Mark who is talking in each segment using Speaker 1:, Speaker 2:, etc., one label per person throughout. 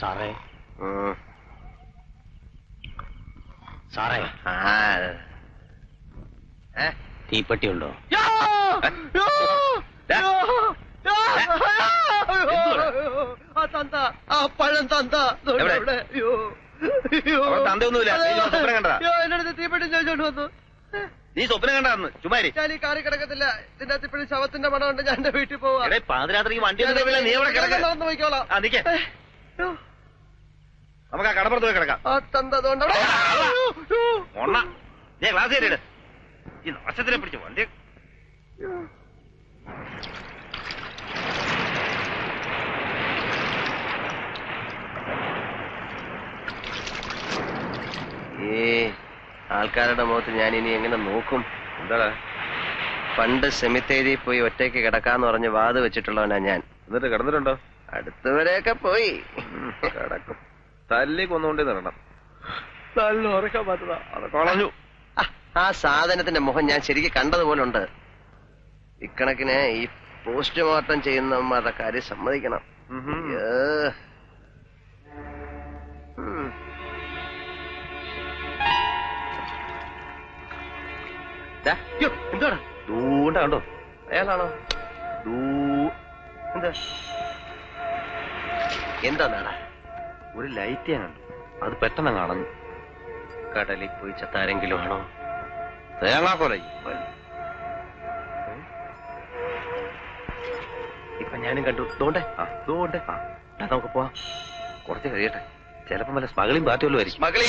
Speaker 1: സാറേ. സാറേ? തീപ്പെട്ടി ഉണ്ടോ
Speaker 2: ആ തന്ത ആ പഴം തന്ത.
Speaker 3: അവിടെ
Speaker 2: അടുത്ത് തീപ്പെട്ടി ചോദിച്ചോണ്ട് വന്നു.
Speaker 3: നീ സ്വപ്നം കണ്ടാന്ന് ചുമ്മാരി.
Speaker 2: ഞാൻ ഈ കാറി കിടക്കത്തില്ല. ഇതിന്റെ അകത്ത് ഇപ്പോഴും ശവത്തിന്റെ മണം ഉണ്ട് ഞാൻ എന്റെ വീട്ടിൽ പോവാ.
Speaker 3: എടേ പാതിരാത്രിക്ക് വണ്ടി നീ എവിടെ കിടക്ക?
Speaker 2: നടന്നു പോയിക്കോളാം
Speaker 3: ആ നിക്കേ
Speaker 2: അയ്യോ.
Speaker 3: നമുക്ക് ആ കടപ്പുറത്ത് പോയി കിടക്കാം. ഒണ്ണ ക്ലാസ് കയറിയിട്. ഈ നാശത്തിനെ പിടിച്ചു വണ്ടി
Speaker 4: ഈ ആൾക്കാരുടെ മുഖത്ത് ഞാൻ ഇനി എങ്ങനെ നോക്കും?
Speaker 3: എന്താടാ?
Speaker 4: പണ്ട് സെമിത്തേരി പോയി ഒറ്റയ്ക്ക് കിടക്കാന്ന് പറഞ്ഞ് വാത് വെച്ചിട്ടുള്ളവനാ ഞാൻ.
Speaker 3: എന്നിട്ട് കിടന്നിട്ടുണ്ടോ?
Speaker 4: അടുത്തവരെയൊക്കെ പോയി.
Speaker 3: കിടക്കും. തല്ലി കൊന്നുകൊണ്ട് നടണം.
Speaker 2: നല്ല ഉറക്കാൻ പറ്റുക
Speaker 3: അത് കളഞ്ഞു.
Speaker 4: ആ, സാധനത്തിന്റെ മുഖം ഞാൻ ശരിക്കും കണ്ടതുപോലെ ഉണ്ട് ഇക്കണക്കിന് ഈ പോസ്റ്റ്മോർട്ടം ചെയ്യുന്നവന്മാരുടെ കാര്യം സമ്മതിക്കണം.
Speaker 3: ണ്ടോ
Speaker 4: ഏ. ഉം. ദാ, യ്യോ, എന്തുവാടാ?
Speaker 3: ദൂണ്ട കണ്ടോ?
Speaker 4: അയാളാണോ?
Speaker 3: ദൂ
Speaker 4: എന്താ? എന്താ നാടാ?
Speaker 3: ഒരു ലൈറ്റ് ഞാൻ കണ്ടു അത് പെട്ടെന്ന് കാണുന്നു
Speaker 4: കടലിൽ പോയി ചത്താരെങ്കിലും ആണോ?
Speaker 3: തേങ്ങാക്കൊലൈ
Speaker 4: ഇപ്പൊ ഞാനും കണ്ടു. തോണ്ടേ
Speaker 3: ആ തോണ്ടേ ആ നമുക്ക് പോവാം. കുറച്ച് കഴിയട്ടെ. ചിലപ്പം വല്ല പാറ്റുമല്ലോ ആയിരിക്കും.
Speaker 4: മകളെ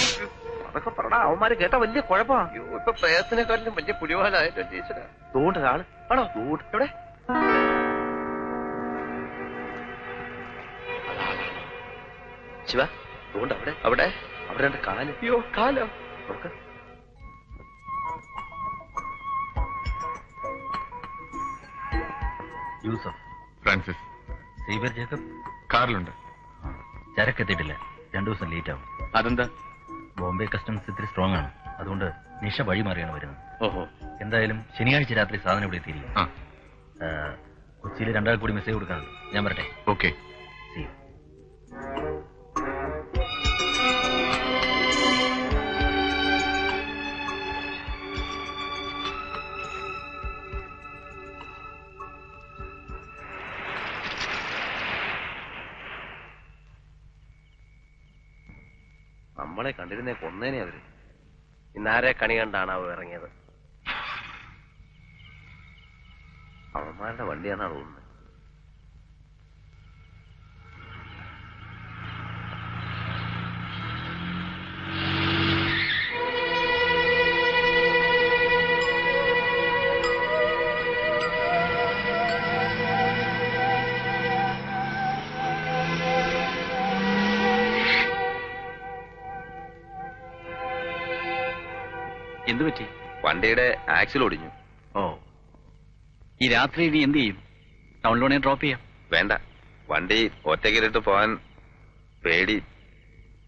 Speaker 3: അതൊക്കെ പറടാ അവന്മാര് കേട്ടാ വലിയ കുഴപ്പമാ
Speaker 4: ഇപ്പൊ പ്രയത്നക്കാട്ടിലും വലിയ പുലിവാലായിട്ടോ
Speaker 3: ദൂണ്ട് ആൾ ആണോ? ദൂണ്ട് എവിടെ?
Speaker 4: ശിവ
Speaker 3: ദൂണ്ട് അവിടെ?
Speaker 4: അവിടെ?
Speaker 3: അവിടെ രണ്ട് കാൽ
Speaker 4: അയ്യോ കാലോ?
Speaker 3: നോക്ക്.
Speaker 5: യൂസഫ്
Speaker 6: ഫ്രാൻസിസ്.
Speaker 5: സീബർ ജേക്കബ്.
Speaker 6: കാറിലുണ്ട്.
Speaker 5: ചരക്കെത്തിയിട്ടില്ല. രണ്ടു ദിവസം ലേറ്റ് ആവും.
Speaker 6: അതെന്താ?
Speaker 5: ബോംബെ കസ്റ്റംസ് ഇത്തിരി സ്ട്രോങ് ആണ്. അതുകൊണ്ട് നിഷ വഴി മാറിയാണ് വരുന്നത്.
Speaker 6: ഓഹോ.
Speaker 5: എന്തായാലും ശനിയാഴ്ച രാത്രി സാധനം ഇവിടെ എത്തിയിരിക്കും കൊച്ചിയിൽ രണ്ടാൾ കൂടി മെസ്സേജ് കൊടുക്കാനുണ്ട്. ഞാൻ പറട്ടെ
Speaker 6: ഓക്കെ
Speaker 3: നമ്മളെ കണ്ടിരുന്നേ കൊന്നേനെ അവർ.
Speaker 4: ഇന്നാരെ കണി കണ്ടാണ് അവ ഇറങ്ങിയത്?
Speaker 3: അവന്മാരുടെ വണ്ടിയാണോ തോന്നുന്നത്
Speaker 1: എന്തു പറ്റി?
Speaker 3: വണ്ടിയുടെ ആക്സിൽ ഒടിഞ്ഞു.
Speaker 1: ഓ. ഈ രാത്രി ഇനി എന്ത് ചെയ്യും? ടൗണിലോണെ ഡ്രോപ്പ് ചെയ്യാം.
Speaker 3: വേണ്ട. വണ്ടി ഒറ്റയ്ക്കിലിട്ട് പോകാൻ പേടി.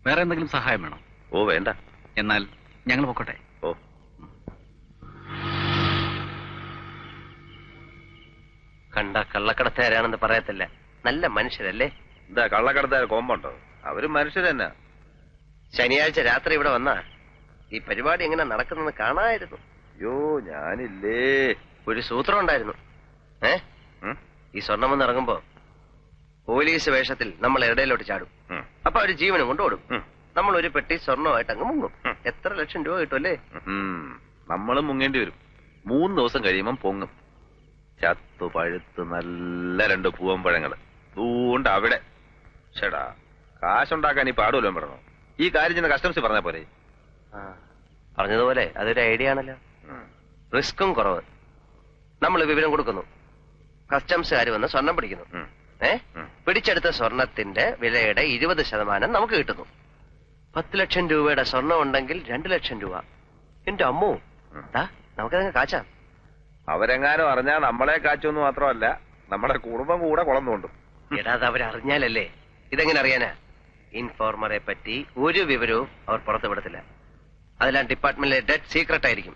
Speaker 1: വേറെ എന്തെങ്കിലും സഹായം വേണോ?
Speaker 3: ഓ വേണ്ട.
Speaker 1: എന്നാൽ ഞങ്ങൾ പൊക്കോട്ടെ.
Speaker 3: ഓ.
Speaker 4: കണ്ട കള്ളക്കടത്തുകാരാണെന്ന് പറയത്തില്ല. നല്ല മനുഷ്യരല്ലേ?
Speaker 3: എന്താ കള്ളക്കടത്തുകാർ കോമ്പുണ്ടോ? അവരും മനുഷ്യർ തന്നെ
Speaker 4: ശനിയാഴ്ച രാത്രി ഇവിടെ വന്നാ ഈ പരിപാടി എങ്ങനെ നടക്കുന്നെന്ന് കാണായിരുന്നു.
Speaker 3: അയ്യോ ഞാനില്ലേ.
Speaker 4: ഒരു സൂത്രം ഉണ്ടായിരുന്നു. ഏ? ഈ സ്വർണം വന്ന് ഇറങ്ങുമ്പോ പോലീസ് വേഷത്തിൽ നമ്മൾ ഇടയിലോട്ട് ചാടും. അപ്പൊ അവർ ജീവനും കൊണ്ട് ഓടും. നമ്മൾ ഒരു പെട്ടി സ്വർണമായിട്ട് അങ്ങ് മുങ്ങും. എത്ര ലക്ഷം രൂപ കിട്ടും
Speaker 3: അല്ലേ നമ്മളും മുങ്ങേണ്ടി വരും. മൂന്ന് ദിവസം കഴിയുമ്പം പൊങ്ങും. ചത്തു പഴുത്ത് നല്ല രണ്ട് പൂവൻ പൂവമ്പഴങ്ങൾ ദൂണ്ട് അവിടെ. ചേടാ കാശുണ്ടാക്കാൻ ഈ പാടുമല്ലോ പറഞ്ഞോ. ഈ കാര്യം ചെന്ന് കസ്റ്റംസ് പറഞ്ഞ പോലെ
Speaker 4: പറഞ്ഞതുപോലെ അതൊരു ഐഡിയ ആണല്ലോ. റിസ്ക്കും കുറവ്. നമ്മൾ വിവരം കൊടുക്കുന്നു. കസ്റ്റംസുകാർ വന്ന് സ്വർണം പിടിക്കുന്നു. ഏ? പിടിച്ചെടുത്ത സ്വർണത്തിന്റെ വിലയുടെ ഇരുപത് ശതമാനം നമുക്ക് കിട്ടുന്നു. പത്ത് ലക്ഷം രൂപയുടെ സ്വർണം ഉണ്ടെങ്കിൽ രണ്ട് ലക്ഷം രൂപ. എന്റെ അമ്മു. നമുക്കതങ്ങ് കാച്ചാം.
Speaker 3: അവരെങ്ങാനും അറിഞ്ഞാൽ നമ്മളെ കാച്ചൊന്നും മാത്രമല്ല നമ്മുടെ കുടുംബം കൂടെ കുളം തോണ്ടും
Speaker 4: എടാ അത് അവരറിഞ്ഞാലല്ലേ? ഇതെങ്ങനെ അറിയാനാ? ഇൻഫോർമറെ പറ്റി ഒരു വിവരവും അവർ പുറത്തു വിടത്തില്ല അതെല്ലാം ഡിപ്പാർട്ട്മെന്റിലെ ഡെഡ് സീക്രട്ട് ആയിരിക്കും.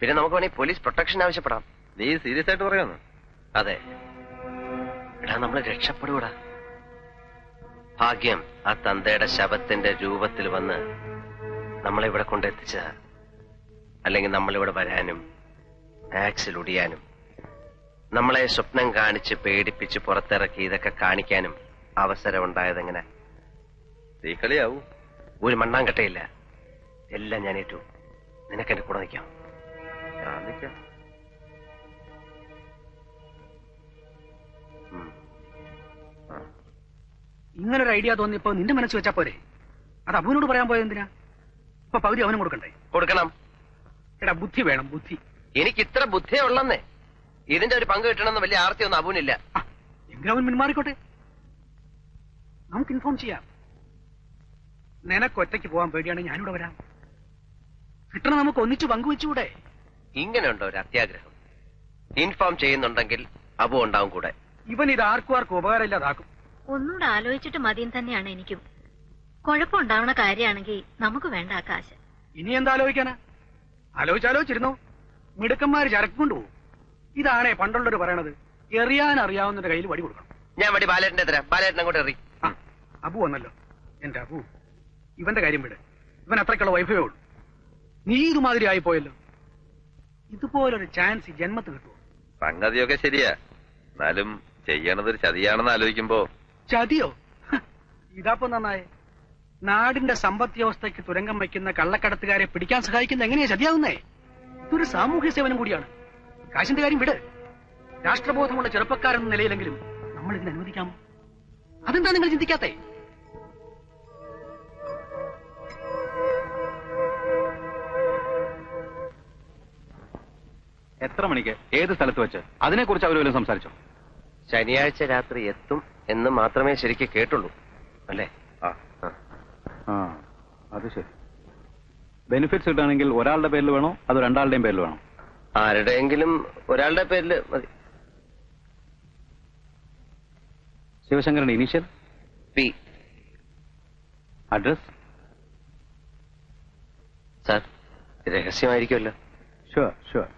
Speaker 4: പിന്നെ നമുക്ക് വേണമെങ്കിൽ പോലീസ് പ്രൊട്ടക്ഷൻ ആവശ്യപ്പെടാം.
Speaker 3: നീ സീരിയസ് ആയിട്ട് പറയുന്നു?
Speaker 4: അതെ. എടാ നമ്മൾ രക്ഷപ്പെടൂടാ ഭാഗ്യം ആ തന്തയുടെ ശവത്തിന്റെ രൂപത്തിൽ വന്ന് നമ്മളെ ഇവിടെ കൊണ്ടെത്തിച്ച അല്ലെങ്കിൽ നമ്മളിവിടെ വരാനും ആക്സിൽ ഒടിയാനും നമ്മളെ സ്വപ്നം കാണിച്ച് പേടിപ്പിച്ച് പുറത്തിറക്കി ഇതൊക്കെ കാണിക്കാനും അവസരം ഉണ്ടായതെങ്ങനെ
Speaker 3: തീക്കളിയാവൂ
Speaker 4: ഒരു മണ്ണാങ്കട്ടയില്ല. എല്ലാം ഞാൻ ഏറ്റു. നിനക്ക് എന്റെ കൂടെ നിൽക്കാം.
Speaker 3: ഞാൻ നിൽക്കാം.
Speaker 2: ഇങ്ങനൊരു ഐഡിയ തോന്നിയപ്പോ നിന്റെ മനസ്സ് വെച്ചാ പോരെ? അത് അബുവിനോട് പറയാൻ പോയത് എന്തിനാ? ഇപ്പൊ പകുതി അവനും കൊടുക്കണ്ടേ?
Speaker 4: കൊടുക്കണം.
Speaker 2: എടാ ബുദ്ധി വേണം ബുദ്ധി.
Speaker 4: എനിക്ക് ഇത്ര ബുദ്ധിയേ ഉള്ളന്നേ. ഇതിന്റെ ഒരു പങ്ക് കിട്ടണമെന്ന് വലിയ ആർത്തി ഒന്നും
Speaker 2: അബുവിനില്ല. എങ്കിലും അവൻ പിന്മാറിക്കോട്ടെ നമുക്ക് ഇൻഫോം ചെയ്യാം. നിനക്ക് ഒറ്റയ്ക്ക് പോകാൻ പേടിയാണ് ഞാനിവിടെ വരാം. കിട്ടണം നമുക്ക് ഒന്നിച്ച് പങ്കുവെച്ചുകൂടെ?
Speaker 4: ഇങ്ങനെയുണ്ടോ ഒരു അത്യാഗ്രഹം? ഇൻഫോം ചെയ്യുന്നുണ്ടെങ്കിൽ അബു ഉണ്ടാവും കൂടെ.
Speaker 2: ഇവൻ ഇത് ആർക്കും ആർക്കും ഉപകാരമില്ലാതാക്കും.
Speaker 6: ഒന്നുകൂടെ ആലോചിച്ചിട്ട് മതിയും തന്നെയാണ് എനിക്കും. കുഴപ്പമുണ്ടാവണ കാര്യമാണെങ്കിൽ നമുക്ക് വേണ്ട ആ കാശ്
Speaker 2: ഇനി എന്താ ആലോചിക്കാനാ? ആലോചിച്ചാലോചിച്ചിരുന്നോ? മിടുക്കന്മാര് ചരക്ക് കൊണ്ടുപോകും ഇതാണേ പണ്ടുള്ളവർ പറയണത്. എറിയാൻ അറിയാവുന്നതിന്റെ കയ്യിൽ വടി കൊടുക്കണം.
Speaker 4: ഞാൻ വടി ബാലേട്ടന്റെ തരാം. ബാലേട്ടൻ അങ്ങോട്ട് എറി.
Speaker 2: ആ അബു വന്നല്ലോ. എന്റെ അബു ഇവന്റെ കാര്യം വിട്. ഇവൻ അത്രയ്ക്കുള്ള വൈഫേ ഉള്ളൂ. നീ ഇതുമാതിരി ആയിപ്പോയല്ലോ ഇതുപോലൊരു ചാൻസ് ജന്മത്തിൽ ജന്മത്ത് കിട്ടുമോ?
Speaker 3: സംഗതിയൊക്കെ ശരിയാ. എന്നാലും ചെയ്യണതൊരു ചതിയാണെന്ന് ആലോചിക്കുമ്പോ
Speaker 2: ചതിയോ? ഇതാപ്പോ നന്നായി. നാടിന്റെ സമ്പദ് വ്യവസ്ഥയ്ക്ക് തുരങ്കം വയ്ക്കുന്ന കള്ളക്കടത്തുകാരെ പിടിക്കാൻ സഹായിക്കുന്ന എങ്ങനെയാ ചതിയാവുന്നേ? ഇതൊരു സാമൂഹ്യ സേവനം കൂടിയാണ്. കാശിന്റെ കാര്യം വിട്. രാഷ്ട്രബോധമുള്ള ചെറുപ്പക്കാരെന്ന നിലയിലെങ്കിലും നമ്മൾ ഇതിന് അനുവദിക്കാമോ? അതെന്താ നിങ്ങൾ ചിന്തിക്കാത്തേ?
Speaker 1: എത്ര മണിക്ക് ഏത് സ്ഥലത്ത് വെച്ച്? അതിനെക്കുറിച്ച് അവർ വല്ലതും സംസാരിച്ചോ?
Speaker 4: ശനിയാഴ്ച രാത്രി എത്തും എന്ന് മാത്രമേ ശരിക്ക് കേട്ടുള്ളൂ. അല്ലേ?
Speaker 3: ആ.
Speaker 1: അത് ശരി. ബെനിഫിറ്റ്സ് കിട്ടുകയാണെങ്കിൽ ഒരാളുടെ പേരിൽ വേണോ? അതോ രണ്ടാളുടെയും പേരിൽ വേണോ?
Speaker 4: ആരുടെയെങ്കിലും ഒരാളുടെ പേരിൽ മതി.
Speaker 1: Sivasankaran initial
Speaker 4: P
Speaker 1: address
Speaker 4: sir രഹസ്യമായിരിക്കുമല്ലോ.
Speaker 1: Sure sure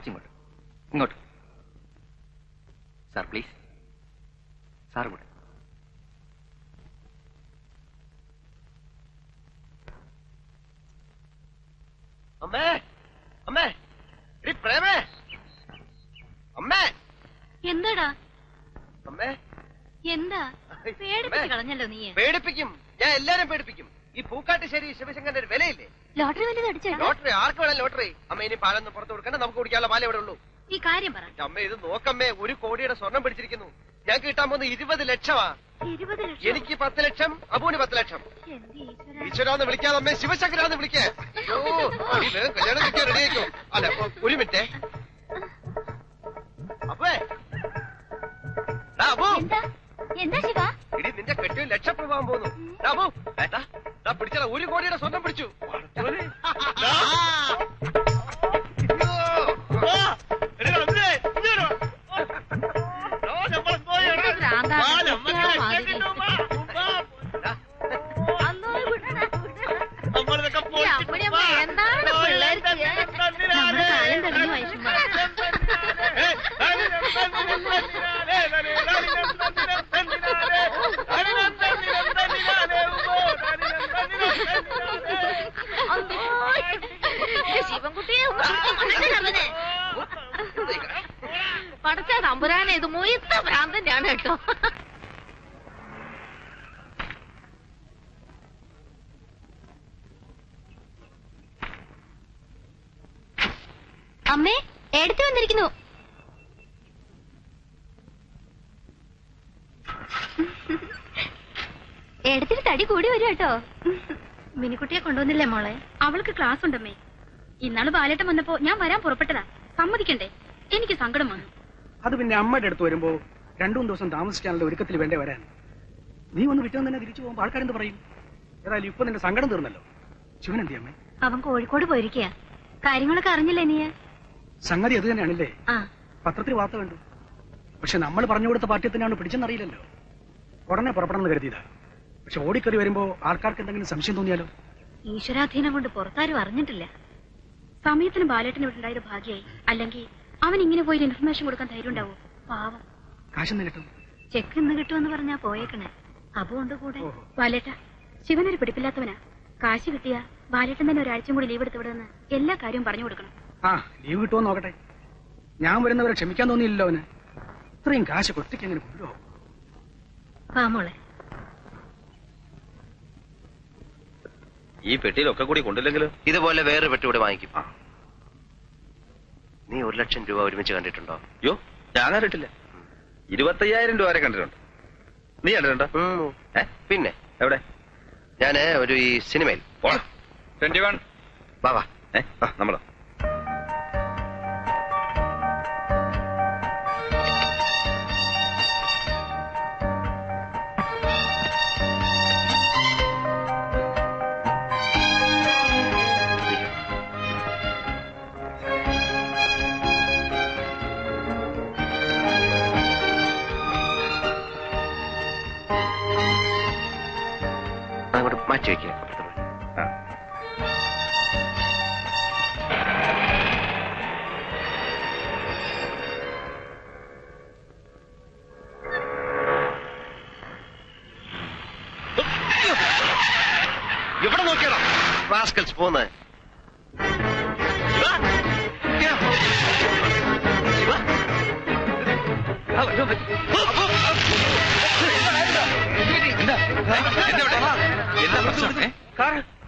Speaker 5: കുറച്ചിങ്ങോട്ട് ഇങ്ങോട്ട്. Sir please. സാർ കൂടെ
Speaker 4: അമ്മേ അമ്മേ പ്രേമേ. അമ്മേ.
Speaker 6: എന്താടാ?
Speaker 4: അമ്മേ.
Speaker 6: എന്താ? പേടിപ്പിച്ച് കളഞ്ഞല്ലോ നീ
Speaker 4: പേടിപ്പിക്കും. ഞാൻ എല്ലാരും പേടിപ്പിക്കും. ഈ പൂക്കാട്ടുശ്ശേരി ശിവശങ്കരന്റെ ഒരു വിലയില്ലേ?
Speaker 6: ലോട്ടറി വല്ലതും അടിച്ചേട്ടാ
Speaker 4: ലോട്ടറി ആർക്ക് വേണം ലോട്ടറി. അമ്മ ഇനി പാലൊന്നും പുറത്ത് കൊടുക്കണ്ട നമുക്ക് കുടിക്കാനുള്ള പാലേ ഇവിടെ ഉള്ളൂ.
Speaker 6: ഈ കാര്യം പറ.
Speaker 4: അമ്മ ഇത് നോക്കമ്മേ ഒരു കോടിയുടെ സ്വർണം പിടിച്ചിരിക്കുന്നു. ഞാൻ കിട്ടാൻ പോകുന്ന ഇരുപത് ലക്ഷമാ.
Speaker 6: ഇരുപത് ലക്ഷം?
Speaker 4: എനിക്ക് പത്ത് ലക്ഷം അബുവിന് പത്ത് ലക്ഷം.
Speaker 6: ഈശ്വരാ.
Speaker 4: ഈശ്വരാന്ന് വിളിക്കാതെ അമ്മേ ശിവശങ്കരാന്ന് വിളിക്കേ. അയ്യോ നീ വേഗം കല്യാണം കഴിക്കാൻ റെഡി ആയിക്കോ. അല്ല ഒ- ഒരു മിനിറ്റ്. അപ്പേ അബു.
Speaker 6: എന്താ? എന്താ ശിവ?
Speaker 4: ഇടി നിന്റെ കെട്ടിയും ലക്ഷം പോകാൻ പോകുന്നു അബു. ഏ, ദാ, ദാ പിടിച്ചടാ ഒരു കോടിയുടെ സ്വർണം പിടിച്ചു ദാ.
Speaker 6: എന്ത് ഭ്രാന്താ? കുട്ടികളെ മാതിരി. അന്നോ വിടടാ, വിടടാ. ഈ അമ്മണിയമ്മ എന്താണ് പിള്ളേർക്ക് നമ്മുടെ കാലം തെളിഞ്ഞു വയസ്സുമ്പോ ശിവൻകുട്ടിയെ ഒന്ന് പിടിച്ച് മാറ്റരുത്. പടച്ച ഇത് മൊയ്ത്ത ഭ്രാന്തന്റെയാണ് കേട്ടോ. അമ്മേ എടുത്തു വന്നിരിക്കുന്നു. എടുത്തിട്ട് തടി കൂടി വരും കേട്ടോ. മിനിക്കുട്ടിയെ കൊണ്ടുവന്നില്ലേ മോളെ? അവൾക്ക് ക്ലാസ് ഉണ്ടമ്മേ ഇന്നാൾ ബാലേട്ടം വന്നപ്പോ ഞാൻ വരാൻ പുറപ്പെട്ടതാ. സമ്മതിക്കണ്ടേ? എനിക്ക് സങ്കടം വന്നു.
Speaker 2: അത് പിന്നെ അമ്മയുടെ അടുത്ത് വരുമ്പോ രണ്ടു മൂന്ന് ദിവസം താമസിക്കാനുള്ള ഒരുക്കത്തിൽ വേണ്ടേ വരാൻ? നീ ഒന്ന് വിറ്റം തന്നെ തിരിച്ചു പോകുമ്പോ ആൾക്കാരെന്ത് പറയും? ഏതായാലും ഇപ്പൊ നിന്റെ സങ്കടം തീർന്നല്ലോ. ശിവൻ എന്തി അമ്മേ
Speaker 6: അവൻ കോഴിക്കോട് പോയിരിക്കുക കാര്യങ്ങളൊക്കെ അറിഞ്ഞില്ലേ നീ
Speaker 2: സംഗതി അത് തന്നെയാണല്ലേ? പത്രത്തിൽ വാർത്ത കണ്ടു. പക്ഷെ നമ്മൾ പറഞ്ഞു കൊടുത്ത പാർട്ടി തന്നെയാണ് പിടിച്ചെന്നറിയില്ലല്ലോ. ഉടനെ പുറപ്പെടണമെന്ന് കരുതിയതാ. പക്ഷെ ഓടിക്കറി വരുമ്പോ ആൾക്കാർക്ക് എന്തെങ്കിലും സംശയം തോന്നിയാലോ?
Speaker 6: ഈശ്വരാധീനം കൊണ്ട് പുറത്താരും അറിഞ്ഞിട്ടില്ല. സമയത്തിന് ബാലേട്ടന് ഇവിടെ ഉണ്ടായത് ഭാഗ്യായി. അല്ലെങ്കിൽ അവൻ ഇങ്ങനെ പോയി ഇൻഫർമേഷൻ കൊടുക്കാൻ ധൈര്യം ഉണ്ടാവോ പാവം.
Speaker 2: കാശൊന്നും കിട്ടും.
Speaker 6: ചെക്ക് ഇന്ന് കിട്ടുമെന്ന് പറഞ്ഞാ പോയേക്കണേ. അബുണ്ട് കൂടെ.
Speaker 2: വാലേട്ട
Speaker 6: ബാലേട്ട ശിവനൊരു പിടിപ്പില്ലാത്തവനാ. കാശ് കിട്ടിയ ബാലേട്ടൻ തന്നെ ഒരാഴ്ചയും കൂടി ലീവ് എടുത്ത് വിടുമെന്ന് എല്ലാ കാര്യവും പറഞ്ഞു കൊടുക്കണം.
Speaker 2: ആ ലീവ് കിട്ടുമോ നോക്കട്ടെ. ഞാൻ വരുന്നവരെ ക്ഷമിക്കാൻ തോന്നിയില്ലല്ലോ അവന്. ഇത്രയും കാശ് കൊട്ടിക്ക് എങ്ങനെ കൊണ്ടുപോകും?
Speaker 6: പാമോളെ
Speaker 3: ഈ പെട്ടിയിലൊക്കെ കൂടി കൊണ്ടില്ലെങ്കിലും?
Speaker 4: ഇതുപോലെ വേറെ പെട്ടി വാങ്ങിക്കും. നീ ഒരു ലക്ഷം രൂപ ഒരുമിച്ച് കണ്ടിട്ടുണ്ടോ?
Speaker 3: അയ്യോ ഞാൻ കണ്ടിട്ടില്ല. ഇരുപത്തയ്യായിരം രൂപ വരെ കണ്ടിട്ടുണ്ട്. നീ കണ്ടിട്ടുണ്ടോ. ഏ?
Speaker 4: പിന്നെ?
Speaker 3: എവിടെ?
Speaker 4: ഞാൻ ഒരു ഈ സിനിമയിൽ.
Speaker 3: ട്വന്റി വൺ
Speaker 4: വാ വാ.
Speaker 3: ഏ ആ, നമ്മളോ
Speaker 4: അങ്ങോട്ട് മാറ്റി വെക്കുക
Speaker 3: ആ.
Speaker 4: എവിടെ നോക്കിയാണോ റാസ്കൽസ് പോന്ന്
Speaker 3: എന്താ എന്താ എന്താ പ്രശ്നം